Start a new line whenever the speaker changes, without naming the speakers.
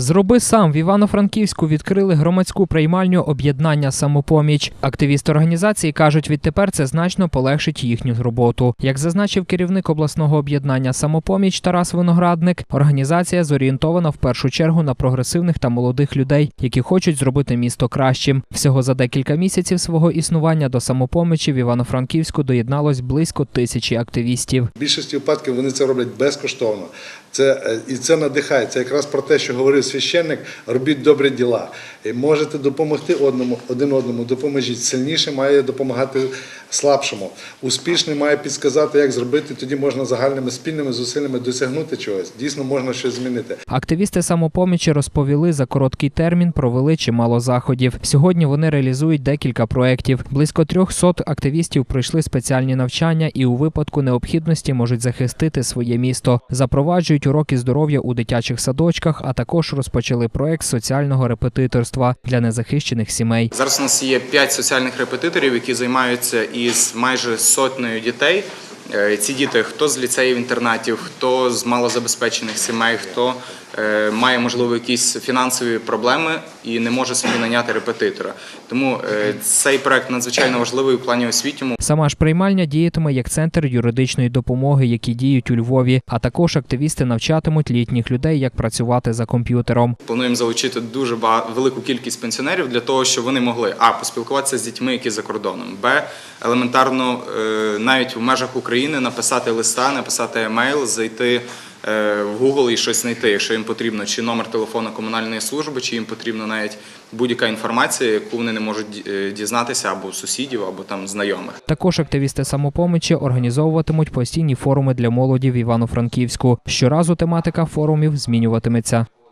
Зроби сам в Івано-Франківську відкрили громадську приймальню об'єднання самопоміч. Активісти організації кажуть, відтепер це значно полегшить їхню роботу. Як зазначив керівник обласного об'єднання самопоміч Тарас Виноградник, організація зорієнтована в першу чергу на прогресивних та молодих людей, які хочуть зробити місто кращим. Всього за декілька місяців свого існування до самопомічі в Івано-Франківську доєдналось близько тисячі активістів.
Більшості випадків вони це роблять безкоштовно. Це, е, і це надихає. Це якраз про те, що говорив священник, робіть добрі діла. Можете допомогти одному, один одному, допоможіть. Сильніше має допомагати слабшому. Успішний має підсказати, як зробити, тоді можна загальними спільними зусиллями досягнути чогось. Дійсно можна щось змінити.
Активісти самопомічі розповіли, за короткий термін провели чимало заходів. Сьогодні вони реалізують декілька проєктів. Близько трьох сот активістів пройшли спеціальні навчання і у випадку необхідності можуть захистити своє місто. Запроваджують уроки здоров'я у дитячих садочках, а також розпочали проект соціального репетиторства для незахищених сімей.
Зараз у нас є 5 соціальних репетиторів, які займаються із майже сотнею дітей. Е, Ці діти хто з ліцеїв інтернатів, хто з малозабезпечених сімей, хто е, має можливо якісь фінансові проблеми і не може собі наняти репетитора. Тому е, цей проект надзвичайно важливий у плані освітньому.
Сама ж приймальня діятиме як центр юридичної допомоги, які діють у Львові. А також активісти навчатимуть літніх людей, як працювати за комп'ютером.
Плануємо залучити дуже багато велику кількість пенсіонерів для того, щоб вони могли а поспілкуватися з дітьми, які за кордоном, б елементарно е, навіть в межах України написати листа, написати емейл, зайти в Google і щось знайти, якщо їм потрібно, чи номер телефону комунальної служби, чи їм потрібна навіть будь-яка інформація, яку вони не можуть е, дізнатися або сусідів, або там знайомих.
Також активісти самопомочі організовуватимуть постійні форуми для молоді в Івано-Франківську. Щоразу тематика форумів змінюватиметься.